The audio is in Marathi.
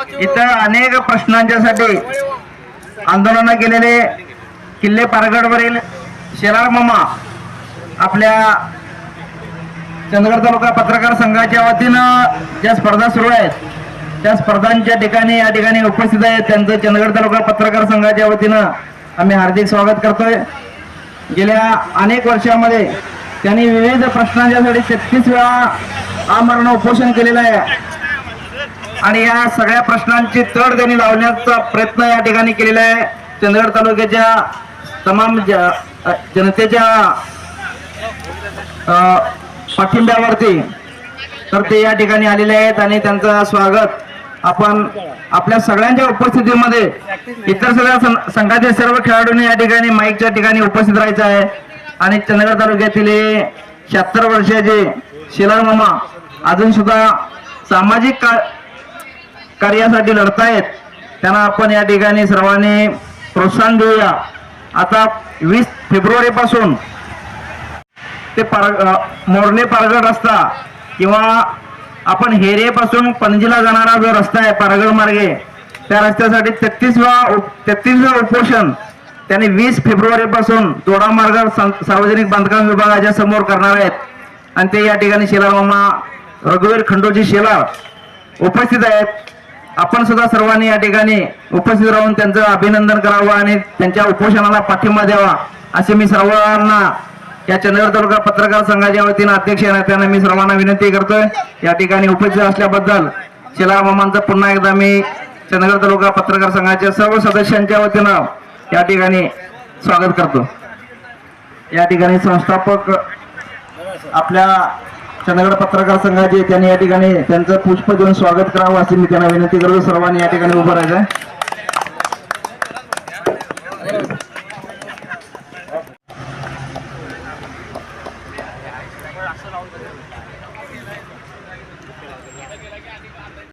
इथं अनेक प्रश्नांच्यासाठी आंदोलनं केलेले किल्ले पारगडवरील शेलार मामा आपल्या चंद्रगड तालुका पत्रकार संघाच्या वतीनं ज्या स्पर्धा सुरू आहेत त्या स्पर्धांच्या ठिकाणी या ठिकाणी उपस्थित आहेत. त्यांचं चंदगड तालुका पत्रकार संघाच्या वतीनं आम्ही हार्दिक स्वागत करतोय. गेल्या अनेक वर्षामध्ये त्यांनी विविध प्रश्नांच्यासाठी तेहतीस वेळा आमरण उपोषण केलेलं आहे. आणि या सगळ्या प्रश्नांची तड त्यांनी लावण्याचा प्रयत्न या ठिकाणी केलेला आहे. चंदगड तालुक्याच्या तमाम ज- जनतेच्या पाठिंब्यावरती तर ते या ठिकाणी आलेले आहेत आणि त्यांचं स्वागत आपण आपल्या सगळ्यांच्या उपस्थितीमध्ये इतर सगळ्या सं- संघातील सर्व खेळाडूंनी या ठिकाणी माईकच्या ठिकाणी उपस्थित राहायचं आहे. आणि चंदगड तालुक्यातील शहात्तर वर्षाचे शिलार मामा अजून सुद्धा सामाजिक का कार्यासाठी लढतायत. त्यांना आपण या ठिकाणी सर्वांनी प्रोत्साहन देऊया. आता वीस फेब्रुवारी पासून ते पार अ, मोरणे पारगड रस्ता किंवा आपण हेरेपासून पणजीला जाणारा जो रस्ता आहे पारगड मार्गे त्या रस्त्यासाठी तेहतीसवा तेहतीसवा उपोषण त्यांनी वीस फेब्रुवारीपासून दोडा मार्ग सार्वजनिक बांधकाम विभागाच्या समोर करणार आहेत. आणि ते या ठिकाणी शेलार मामा रघुवीर खंडोजी शेलार उपस्थित आहेत. आपण सुद्धा सर्वांनी या ठिकाणी उपस्थित राहून त्यांचं अभिनंदन करावं आणि त्यांच्या उपोषणाला पाठिंबा द्यावा असे मी सर्वांना या चंद्रगड तालुका पत्रकार संघाच्या वतीनं अध्यक्ष नेत्यांना मी सर्वांना विनंती करतोय. या ठिकाणी उपस्थित असल्याबद्दल शिला मामांचं पुन्हा एकदा मी चंद्रगड तालुका पत्रकार संघाच्या सर्व सदस्यांच्या वतीनं या ठिकाणी स्वागत करतो. या ठिकाणी संस्थापक आपल्या चंद्रगड पत्रकार संघाचे त्यांनी या ठिकाणी त्यांचं पुष्प देऊन स्वागत करावं अशी मी त्यांना विनंती करतो. सर्वांनी या ठिकाणी उभं राहायचं.